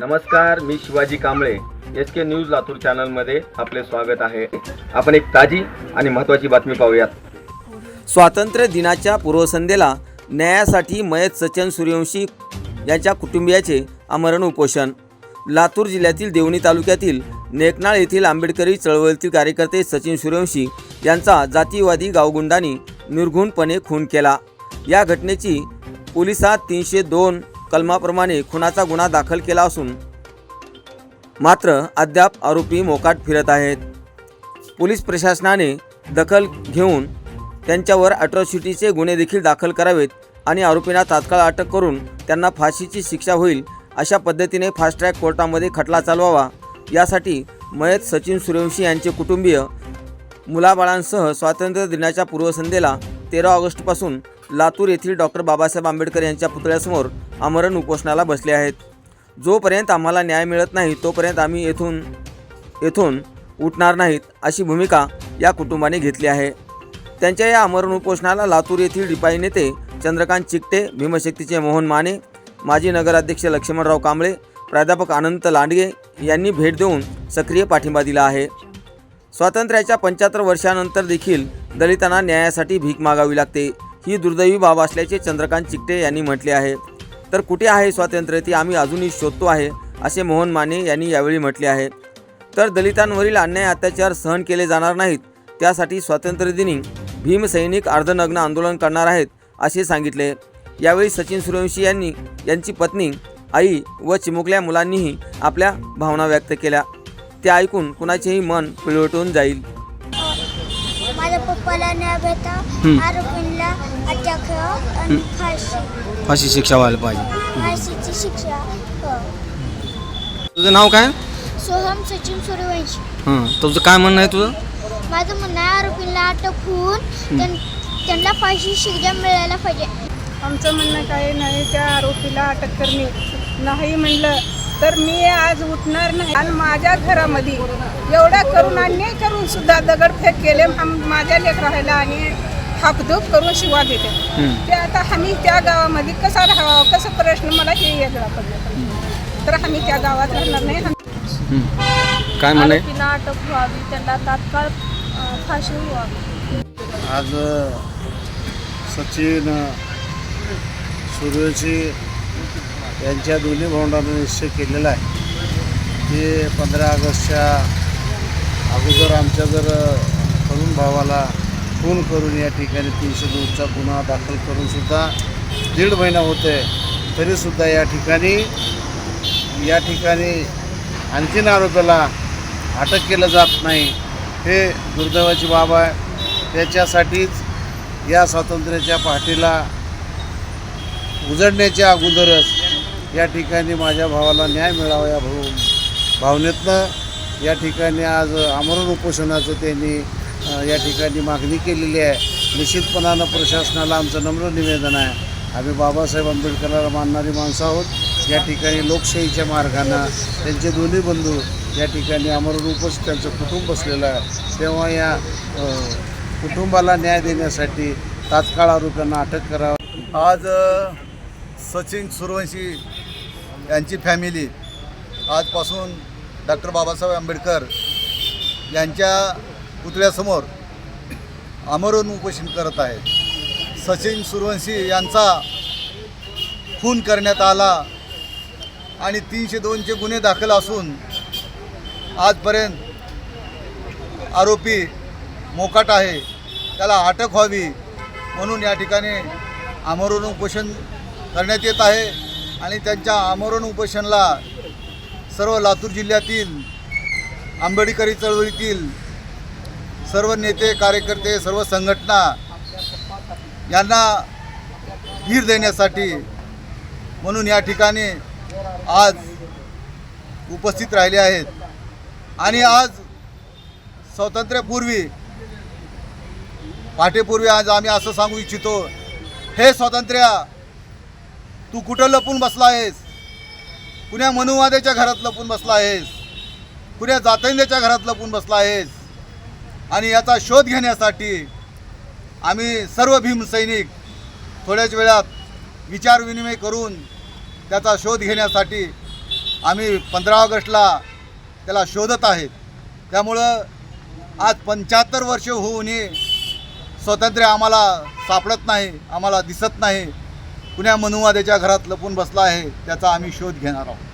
नमस्कार मी Shivaji Kamble. S K news Latur चॅनलमध्ये आपले स्वागत आहे. आपण एक ताजी आणि महत्त्वाची बातमी पाहूयात. स्वातंत्र्य दिनाच्या पूर्वसंध्येला न्यायासाठी मयत सचिन सूर्यवंशी यांच्या कुटुंबियाचे आमरण उपोषण. लातूर जिल्ह्यातील देवणी तालुक्यातील नेकनाळ येथील आंबेडकरी चळवळीतील कार्यकर्ते सचिन सूर्यवंशी यांचा जातीवादी गावगुंडांनी निर्घुणपणे खून केला. या घटनेची पोलिसात तीनशे दोन कलमाप्रमाणे खुनाचा गुन्हा दाखल केला असून मात्र अद्याप आरोपी मोकाट फिरत आहेत. पोलीस प्रशासनाने दखल घेऊन त्यांच्यावर अट्रॉसिटीचे गुन्हे देखील दाखल करावेत आणि आरोपींना तात्काळ अटक करून त्यांना फाशीची शिक्षा होईल अशा पद्धतीने फास्ट ट्रॅक कोर्टामध्ये खटला चालवावा. यासाठी मयत सचिन सूर्यवंशी यांचे कुटुंबीय मुलाबाळांसह स्वातंत्र्य दिनाच्या पूर्वसंध्येला तेरा ऑगस्टपासून लातूर येथील डॉक्टर बाबासाहेब आंबेडकर यांच्या पुतळ्यासमोर आमरण उपोषणाला बसले आहेत. जोपर्यंत आम्हाला न्याय मिळत नाही तोपर्यंत आम्ही येथून येथून उठणार नाहीत अशी भूमिका या कुटुंबाने घेतली आहे. त्यांच्या या आमरण उपोषणाला लातूर येथील रिपाई नेते चंद्रकांत चिकटे भीमशक्तीचे मोहन माने माजी नगराध्यक्ष लक्ष्मणराव कांबळे प्राध्यापक अनंत लांडगे यांनी भेट देऊन सक्रिय पाठिंबा दिला आहे. स्वातंत्र्याच्या पंच्याहत्तर वर्षानंतर देखील दलितांना न्यायासाठी भीक मागावी लागते. ही दुर्दैवी बाब असल्याचे चंद्रकांत चिकटे यांनी म्हटले आहे. तर कुठे आहे स्वातंत्र्य ते आम्ही अजूनही शोधतो आहे असे मोहन माने यांनी यावेळी म्हटले आहे. तर दलितांवरील अन्याय अत्याचार सहन केले जाणार नाहीत त्यासाठी स्वातंत्र्यदिनी भीमसैनिक अर्धनग्न आंदोलन करणार आहेत असे सांगितले. यावेळी सचिन सूर्यवंशी यांनी यांची पत्नी आई व चिमुकल्या मुलांनीही आपल्या भावना व्यक्त केल्या. ते ऐकून कुणाचेही मन पिळवटून जाईल. माझ्या पप्पाला न्याय भेटा आरोपींना अटक आणि फाशी. फाशी शिक्षा व्हायला पाहिजे. फाशीची शिक्षा हो. तुझं नाव काय? सोहम सचिन सूर्यवंशी हां तुझं काय म्हणणं आहे तुझं? माझं म्हणणं आहे आरोपींना अटक होऊन त्यां- त्यांना फाशी शिक्षा मिळायला पाहिजे. आमचं म्हणणं काही नाही त्या आरोपीला अटक करणे. नाही म्हणलं तर मी आज उठणार नाही. आणि माझ्या घरामध्ये एवढा करून अन्याय करून सुद्धा दगडफेक केले आम- माझ्या लेकराला आणि हाकधूक करून शिवा देते. ते आता आम्ही त्या गावामध्ये कसा राहावं कसं प्रश्न मला हे वेगळा पडला. तर आम्ही त्या गावात राहणार नाही. काय आरोपींना अटक व्हावी त्यांना तात्काळ फाशी व्हावी. आज सचिन सूर्यवंशी यांच्या दोन्ही भावंडांना निश्चय केलेला आहे. की पंधरा ऑगस्टच्या अगोदर आमच्या जर तरुण भावाला फोन करून या ठिकाणी तीनशे दोनचा गुन्हा दाखल करूनसुद्धा दीड महिना होते तरीसुद्धा या ठिकाणी या ठिकाणी आणखीन आरोपीला अटक केलं जात नाही. हे दुर्दैवाची बाब आहे. त्याच्यासाठीच या स्वातंत्र्याच्या पाठीला उजडण्याच्या अगोदरच या ठिकाणी माझ्या भावाला न्याय मिळावा या भाऊ भावनेतनं या ठिकाणी आज आमरण उपोषणाचं त्यांनी या ठिकाणी मागणी केलेली आहे. निश्चितपणानं प्रशासनाला आमचं नम्र निवेदन आहे. आम्ही बाबासाहेब आंबेडकरांना मानणारी माणसं आहोत. या ठिकाणी लोकशाहीच्या मार्गानं त्यांचे दोन्ही बंधू या ठिकाणी आमरण उपस त्यांचं कुटुंब बसलेलं आहे. तेव्हा या कुटुंबाला न्याय देण्यासाठी तात्काळ आरोपींना अटक करावं. आज सचिन सुरवंशी यांची फॅमिली आजपासून डॉक्टर बाबासाहेब आंबेडकर यांच्या पुतळ्यासमोर आमरण उपोषण करत आहे सचिन सुरवंशी यांचा खून करण्यात आला आणि तीनशे दोनचे गुन्हे दाखल असून आजपर्यंत आरोपी मोकाट आहे. त्याला अटक व्हावी म्हणून या ठिकाणी आमरण उपोषण करण्यात येत आहे आणि त्यांच्या आमरण उपोषणला सर्व लातूर जिल्ह्यातील आंबेडकरी चळवळीतील सर्व नेते कार्यकर्ते सर्व संघटना यांना धीर देण्यासाठी म्हणून या ठिकाणी आज उपस्थित राहिले आहेत. आणि आज स्वातंत्र्यापूर्वी पाठेपूर्वी आज आम्ही असं सांगू इच्छितो हे स्वातंत्र्य तू कुठं लपून बसला आहेस? कुण्या मनुवादेच्या घरात लपून बसला आहेस? कुण्या जातैंद्याच्या घरात लपून बसला आहेस? आणि याचा शोध घेण्यासाठी आम्ही सर्व भीमसैनिक थोड्याच वेळात विचारविनिमय करून त्याचा शोध घेण्यासाठी आम्ही पंधरा ऑगस्टला त्याला शोधत आहेत. त्यामुळं आज पंच्याहत्तर वर्ष होऊनही स्वातंत्र्य आम्हाला सापडत नाही आम्हाला दिसत नाही. कुण्या मनुवाद्याच्या घरात लपून बसला आहे त्याचा आम्ही शोध घेणार आहोत.